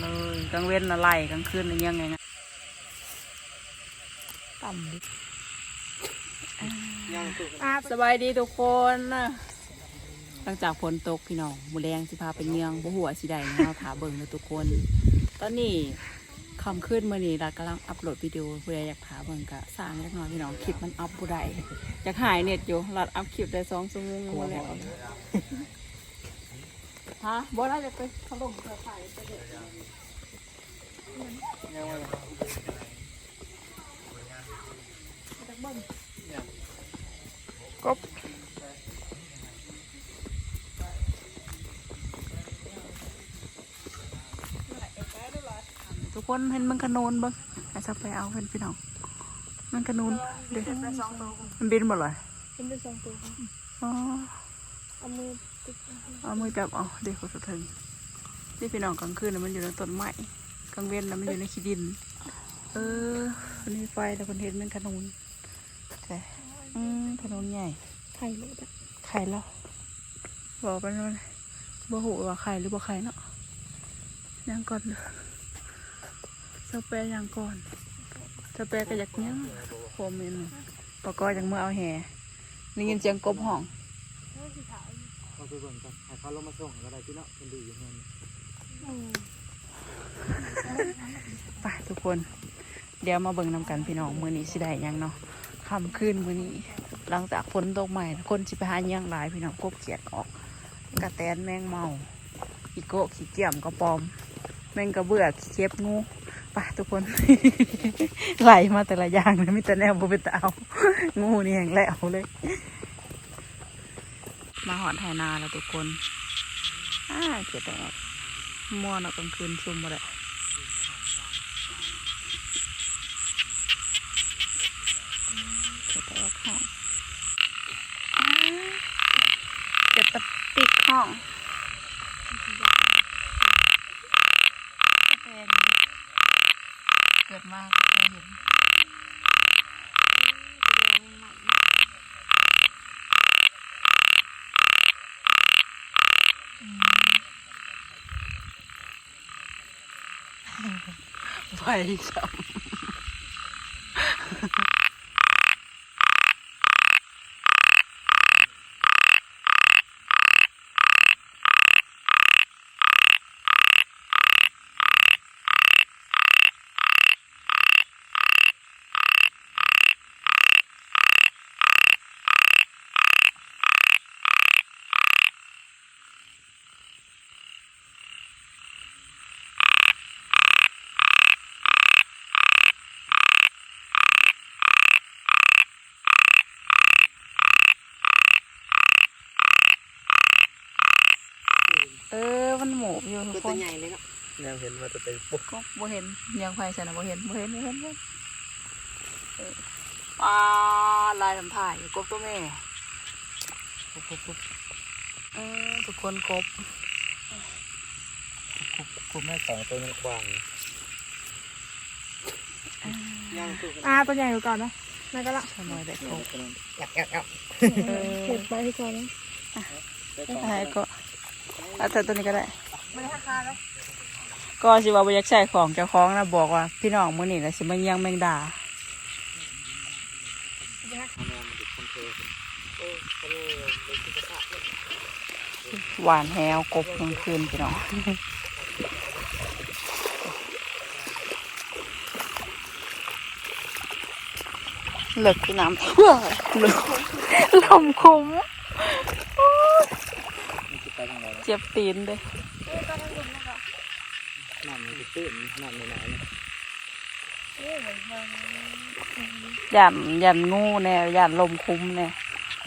เลยกลางเว้นอะไรกลางคืนอะไรยังไงนะต่ำดิย่างสุกสบายดีทุกคนนะหลังจากฝนตกพี่น้องมูแดงสิพาไปเมืองบ่หัวสิใดเนาะถาเบิ่งเลยทุกคน ตอนนี้คำขึ้นมื่อนี้เรากำลังอัปโหลดวิดีโอผู้ใดอยากถาเบิ่งกะสร้างเล็กน้อยพี่น้องคลิปมันอัพผู้ใดอยากหายเน็ตอยู่รัดอัพคลิปได้สองชั่วโมงมาแล้ว ฮะบ่ได้จะไปถล่มเครือข่ไปเด็ดย่างมาเลยกบทุกคนเห็นมันขนูนบ้างอาจจะไปเอาเพื่อนพี่น้องมันขนูนเดี๋ยวมันบินหมดเลยเป็นได้สองตัวอ๋อเอามือ เอามือจับเอาเด็กคนสุดท้ายนี่พี่น้องกลางคืนน่ะมันอยู่ในต้นไม้กลางเว้นน่ะมันอยู่ในขี้ดิน เออคนนี้ไฟแต่คนเห็นมันขนูนใช่อืมขนูนใหญ่ไข่ลูกอะไข่แล้วบอกไปนู่นบ่หูว่าไข่หรือบ่ไข่เนาะยังก่อนเลยสเปรย์ยังก่อนสเปรย์ก็อยากเนี้ยโคมเมนปกอยังเมื่อเอาแห่ได้ยินเสียงกบห้องเอา ไปเบิ่งกันให้เขาลงมาส่งก็ได้ที่เนาะเป็นดีอยู่เงินไปทุกคน เดี๋ยวมาเบิ่งนำกันพี่น้องมือนี้สิได้ยังเนาะค่ำคืนมือนี้ หลังจากฝนตกใหม่คนสิไปหาหยังหลายพี่น้องกบเขียดออกกระแตนแมงเมาอีโกะขี้เกียมกระปอม แมงกระเบือกเก็บงูไปทุกคน ไหลมาแต่ละอย่างเลยมีแต่แนวบุเป็นตาเอางูนี่แหงแล้วเลย มาหอนไทนาแล้วทุกคนอ้าเจ็ดแดดม่วนเอากลางคืนซุ่มมาเลยเจ็ดแดดห้องอ้าเจ็ดตะปิกห้องเกิดมาก็เคยเห็น ไปจั หมูอยู่ทุกคนย่างเห็นมาจะเป็นปุ๊บก็บ่เห็นยังไฟใส่นะบ่เห็นบ่เห็นบ่เห็นบ่เห็นเออปลาลายทำถ่ายกบตัวแม่กบกบกบเออทุกคนกบคุณแม่สองตัวมันกว้างย่างสุกอ่าตัวใหญ่กว่าก่อนนะนายก็ละขโมยได้กบแอบแอบแอบเก็บไว้ให้ก่อนนะใช่ก็เอาแต่ตัวนี้ก็ได้ ก็สิว่าบ่อยากใช้ของเจ้าของนะบอกว่า พี่น้องมื้อนี้น่ะสิมาเยี่ยงแมงดาหวานแฮวกบกลางคืนพี่น้องเลิกที่น้ำเพื่อเลิกลมคุ้มเจ็บตีนเลย ตื้นน้ำในไหนเนี่ยยันยันงูแน่ยันลมคุ้มแน่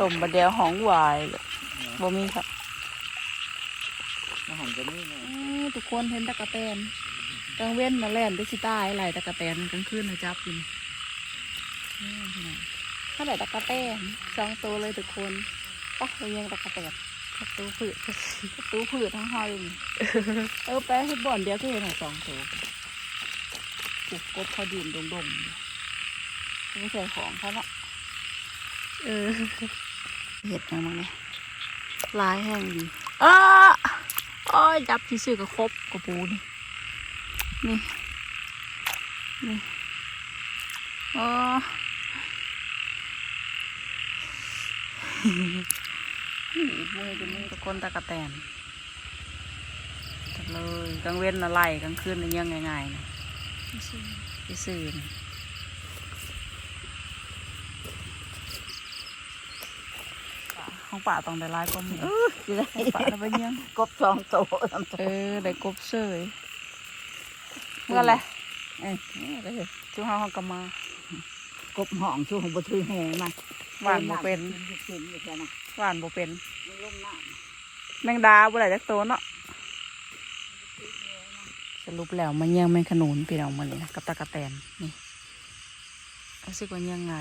ลมบะเดียวห้องวายเลยบ่มีครับอาหารจะนี่เลยทุกคนเห็นตะกะแตนกลางเว้นมาแล่นด้วยสิตายไหลตะกะแตนกลางคืนนะจับกินนี่พี่น้องถ้าไหลตะกะแตนสองตัวเลยทุกคนปะเรายังตะกะแตน ประตูผืดประตูผืดทั้งห้อยนี่เออแปะให้บ่อนเดียวก็เห็นหสองตัวปลุกกบเขาดินดงๆอยู่ไม่ใช่ของเขาเนาะเออเห็ดยังไงลายแห้งดีอ้าโอ้ยจับที่ซื้อก็ครบกระปูนี่นี่นี่โอ้ มือจะมือตะคนตะกะแตนจัดเลยกลางเว้นอะไรกลางคืนน่ะยังง่ายๆนะไปซื้อนะห้องป่าต้องได้หลายก็มีจะได้ห้องป่าได้ไปยังกบสองโตทำเออได้กบเสยเมื่อไรเอ้ยนี่ก็คือจุห้าห้องกำมากบห้องช่วงบ่ถือแหงมาหวานบ่เป็นเป็นอยู่แค่นั้น หวานบ่เป็นมันลงน้แมงดาบ่ได้จักโตวเนาะสรุปแล้วมันยังแมงขนุนพี่น้องมันนี่นะกับตะกะแตนนี่รู้สึกว่ายังไง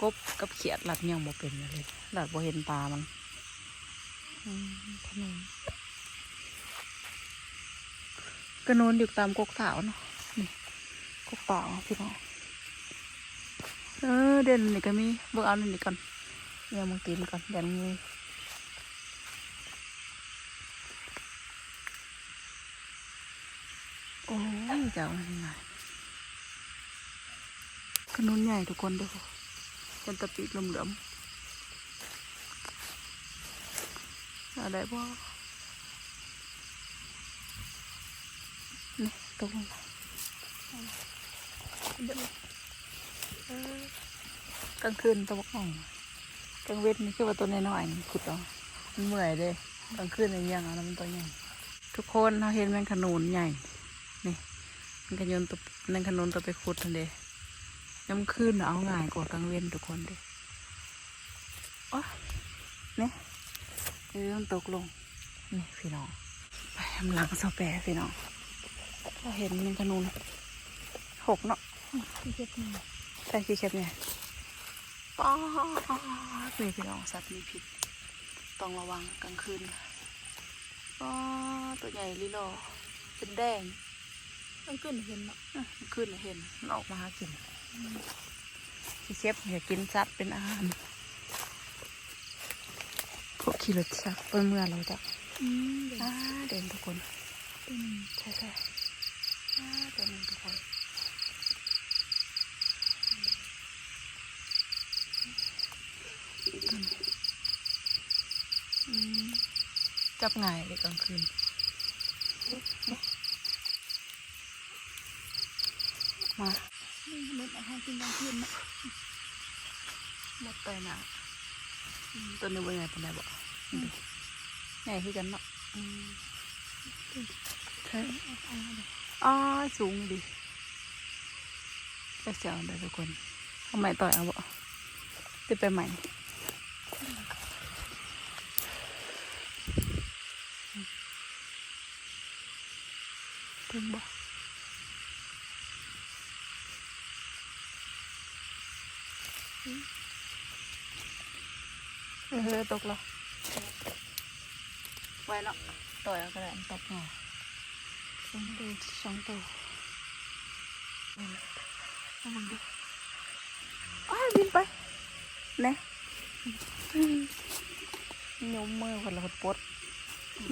กบกับเขียดหลัดยังบ่เป็นเลยหลัดบ่เห็นตามันอืมขนุนกระนุนอยู่ตามกกเถาเนาะนี่กกเต่าพี่น้องเออเด่นนี่ก็มีเบิ่งเอาอันนี่ก่อน เดี๋ยวมึงกินก่อนเดี๋ยวมึงโอ้ยเจ้าอะไรไงขนุนใหญ่ทุกคนด้วยเป็นตะปีกเหลือมๆอะไรบ่นี่ตกงมาเออกลางคืนตะวันออก กลางเวทนี่คือว่าตัวน้อยๆนี่ขุดเอามันเมื่อยเด้กลางคืนนี่ยังเอะมันตัวใหญ่ ทุกคนเราเห็นแมงขนุนใหญ่ นี่ มันก็โยนตัวนั่นขนุนตัวไปขุดทันเดะย้ำคืนน่ะเอาง่ายกว่ากลางเว้นทุกคนเด้โอ้เนี่ยเออมันตกลง นี่พี่น้อง ไปทำหลังสแปรพี่น้องเราเห็นมันขนุนหกเนาะที่เจ็ดหนึ่ง ใช่คือเช็ดไงป้าดนี่พี่น้องสัตว์มีพิษต้องระวังกลางคืนป้าดตัวใหญ่ลิโลเป็นแดงมันขึ้นเห็นเนาะอะมันขึ้นเห็นมันออกมาหากินพี่เชฟอยากกินสัตว์เป็นอาหารพวกขี่รถชักไปเมื่อเราจะเด่นทุกคนใช่ใช่เดินทุกคน จับง่ายเลยกลางคืนมานี่รถอาหารกินกลางคืนเนาะหมดไปนะอืมตัวนี้เป็นไงเป็นไงบอกใหญ่ขึ้นกันเนาะอืมใช่อ๋อสูงดิจะเสียวได้ทุกคนทำไมต่อยเอาบ่ติดไปใหม่ ถึงบ่เออตกแล้วไว้เนาะต่อยเอากระดานตกหน่อยสองตัวสองตัวนี่นะเอามันดูอ้าวบินไปเนะนิ้วมือคนละคนปวด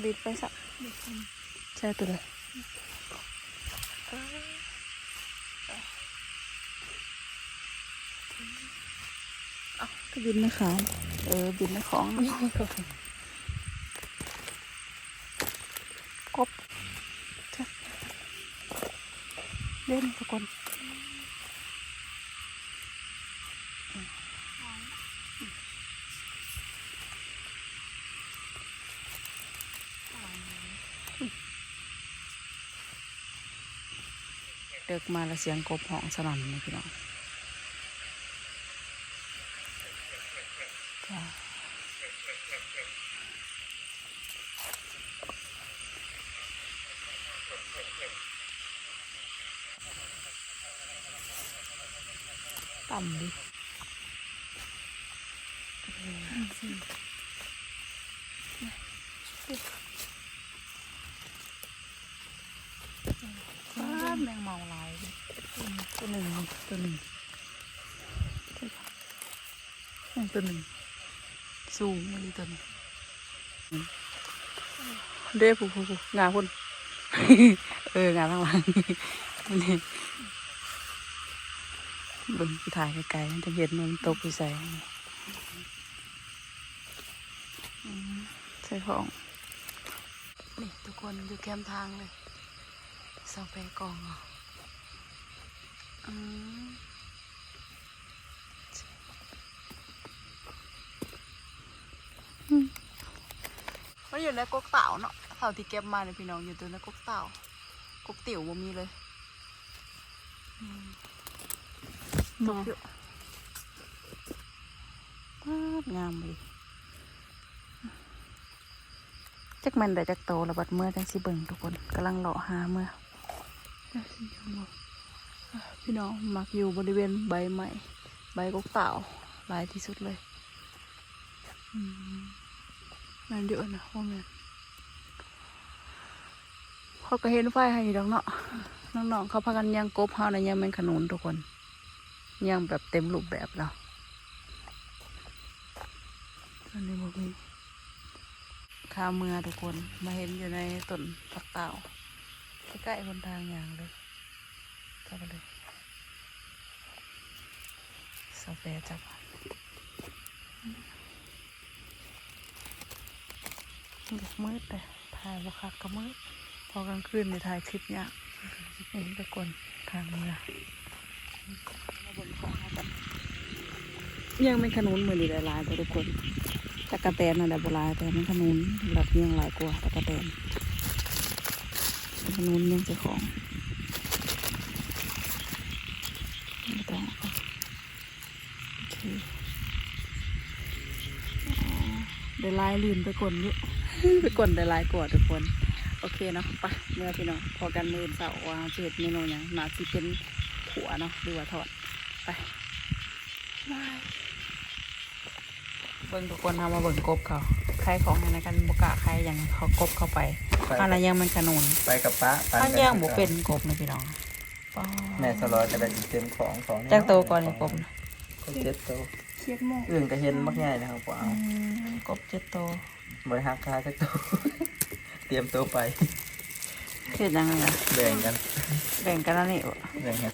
บินไปสักใช่ตัวเลยเอ้า ก็บินไม่ขาเออ บินไม่ของกบเล่นทุกคนเดึกมาแล้วเสียงกบห้องสนั่นเลยพี่น้อง ต่ำดิว้าวแมงเมาลายตัวหนึ่งตัวหนึ่งตัวหนึ่งสูงเลยตัวหนึงเด้ผู้ผู้ผู้งาพุ่นเอองาข้างหลังนี่ บิ่งสิถ่ายไกลๆมันจะเห็นมันตกอยู่ใส่ใส่ของ นี่ทุกคนอยู่แคมป์ทางเลยเสาแปกองอะอืมอืมมันอยู่ในกกเต่าเนาะเต่าที่เก็บมาเนี่ยพี่น้องอยู่ตัวในกกเต่ากกติ๋วมีเลย อืม ตกอยู่ว้าวงามเลยจักแมันได้จักโตแล้วบัดเมื่อจังสิเบิ่งทุกคนกำลังเลาะหาเมื่อจังสิอยู่บ่พี่น้องมักอยู่บริเวณใบใหม่ ใบกกเต่าหลายที่สุดเลยอืมนั่นเดี๋ยวนะว่าแม่นเขาก็เห็นไฟให้อยู่ดอกเนาะน้องๆเขาพากันยังกบเฮานะยังเป็นขนุนทุกคน ยังแบบเต็มรูปแบบแล้วอันนี้บ่มีข้าเมือทุกคนมาเห็นอยู่ในต้นผักเต่าใกล้ๆคนทางอย่างเลยเข้าไปเลยสเปรย์จับอยากมืดเลยถ่ายบ่คักก็มืดพอกลางคืนในถ่ายคลิปเนี่ยเห็นตะกนทางเมือ มาบนของกันยังเป็นขนุนมือดีหลายๆแต่ทุกคนตะกะแตนน่ะแหละโบราณแต่มันขนุนหลักยังหลายกว่าตะกะแตนขนุนยังเจ้าของไม่ต้องเอาโอเคเดี๋ยวลายลืนไปกลนอยู่ไปกลนได้หลายกว่าทุกคน โอเคเนาะไปเมื่อพี่น้องพอกันมือเสาร์ว่าเห็ดเมนูหยังน่าสิเป็น ขัวเนาะหรือว่าทอดไปบายเบิ่งทุกคนทำมาเบิ่งกบเขาใครของอะไรกันบกล้าใครยังเขากบเข้าไปอะไรยังมันขนุนไปกับป้าข้างย่างบเป็นกบนะพี่น้องป้าแม่สลอยจะได้เต็มของของจ้างโตก่อนเลยกบนะเจ็ดโตเครียดมากอื่นก็เห็นมักง่ายนะครับว่าอืมกบเจ็ดโตบริหารคาจักโตเตรียมตัวไปเห็ดยังไงอะแบ่งกัน แบ่งกันแล้วนี่แบ่งกัน